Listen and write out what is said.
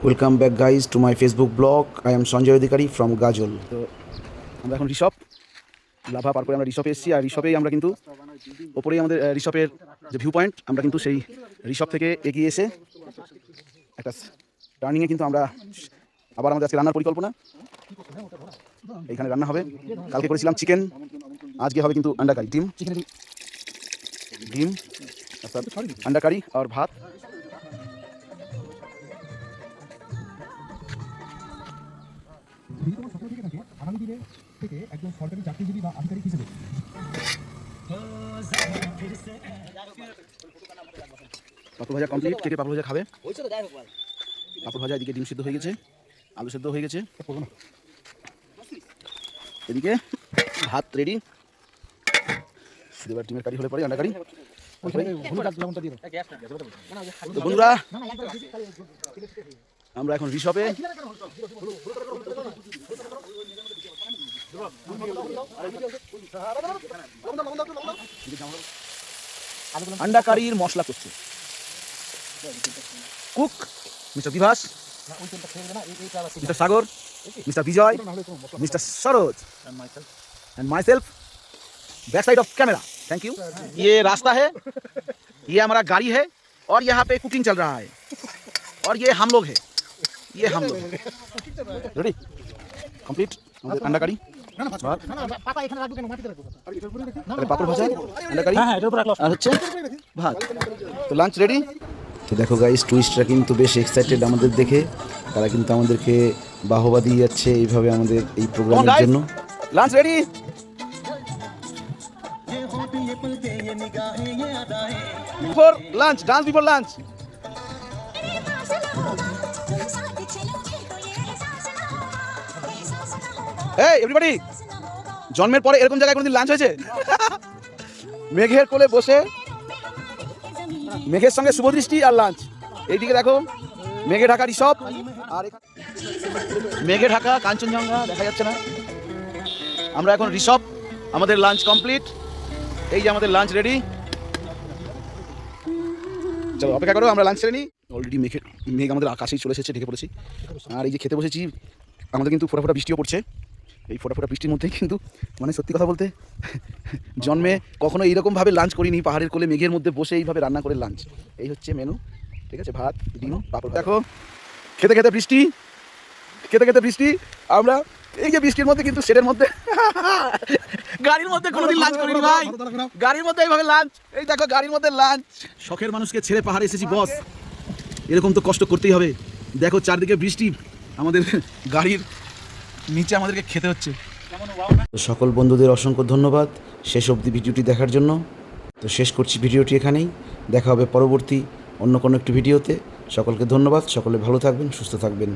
Welcome back guys to my Facebook blog I am Sanjay Adhikari from Gazole তো আমরা এখন Rishabh lava পার করে আমরা ঋষভে এসেছি আর ঋষভেই আমরা কিন্তু ওপরেই আমাদের ঋষভের যে ভিউ পয়েন্ট আমরা কিন্তু সেই ঋষভ থেকে এগিয়ে এসে একটা টার্নিংয়ে কিন্তু আমরা আবার আমাদের আজকে রান্নার পরিকল্পনা। এইখানে রান্না হবে। কালকে করেছিলাম চিকেন আজকে হবে কিন্তু আন্ডা কারি ডিম। ডিম অর্থাৎ আন্ডা কারি আর ভাত। যদি তোমার স্বপ্ন থেকে থাকে আগামী দিনে থেকে একজন সরকারি চাকরিজীবী বা আধিকারিক হিসেবে। পাপড় ভাজা কমপ্লিট কে কে পাপড় ভাজা খাবে? পাপড় ভাজা এদিকে ডিম সিদ্ধ হয়ে গেছে আলু সিদ্ধ হয়ে গেছে। এদিকে ভাত রেডি দেবার টিমের হলে পরে আন্ডা গাড়ি বন্ধুরা আমরা এখন রিসপে। আন্ডা কারির মশলা করছে। Cook mister Bibhas mister Sagar mister Bijoy mister Saroj and myself back side of camera thank you ये रास्ता है ये हमारा गाड़ी है और यहाँ पे कुकिंग चल रहा है और ये हम लोग है ये हम लोग रेडी कंप्लीट अंडा करी ভাত তাহলে পাপড় ভাজা আন্ডা কারি আর হচ্ছে ভাত তো লাঞ্চ রেডি তো দেখো গাইস টুরিস্টরা কিন্তু বেশ এক্সাইটেড আমাদের দেখে তারা কিন্তু আমাদেরকে বাহবা দিয়ে যাচ্ছে এইভাবে আমাদের এই প্রোগ্রামের জন্য lunch ready before lunch dance before lunch এই এভরিবডি জন্মের পরে এরকম জায়গায় কোনোদিন লাঞ্চ হয়েছে? মেঘের কোলে বসে, মেঘের সঙ্গে শুভদৃষ্টি আর লাঞ্চ এইদিকে দেখো, মেঘে ঢাকা ঋষভ আর মেঘে ঢাকা কাঞ্চনজঙ্ঘা, দেখা যাচ্ছে না। আমরা এখন ঋষভ আমাদের লাঞ্চ কমপ্লিট এই যে আমাদের লাঞ্চ রেডি চলো, অপেক্ষা করো, আমরা লাঞ্চ সেরে নিই। অলরেডি মেঘে, মেঘ আমাদের আকাশেই চলে এসেছে, ঢেকে পড়েছি। আর এই যে খেতে বসেছি, আমাদের কিন্তু ফোটা বৃষ্টিও পড়ছে। এই ফোটা ফোটা বৃষ্টির মধ্যেই কিন্তু মানে সত্যি কথা বলতে, জন্মে কখনো এইরকমভাবে লাঞ্চ করিনি, পাহাড়ের কোলে মেঘের মধ্যে বসে এইভাবে রান্না করে লাঞ্চ এই হচ্ছে মেনু ঠিক আছে? ভাত, ডিম, পাপড়। দেখো, খেতে খেতে বৃষ্টি, খেতে খেতে বৃষ্টি, আমরা এই যে বৃষ্টির মধ্যে কিন্তু সেটের মধ্যে গাড়ির মধ্যে কোনোদিন লাঞ্চ করিনি ভাই। গাড়ির মধ্যে এইভাবে লাঞ্চ এই দেখো গাড়ির মধ্যে লাঞ্চ শখের মানুষকে ছেড়ে পাহাড়ে এসেছি বস এরকম তো কষ্ট করতেই হবে। দেখো চারদিকে বৃষ্টি আমাদের গাড়ির নিচে আমাদেরকে খেতে হচ্ছে। সকল বন্ধুদের অসংখ্য ধন্যবাদ শেষ অবধি ভিডিওটি দেখার জন্য। তো শেষ করছি ভিডিওটি এখানেই। দেখা হবে পরবর্তী অন্য কোনো একটি ভিডিওতে। সকলকে ধন্যবাদ। সকলে ভালো থাকবেন সুস্থ থাকবেন।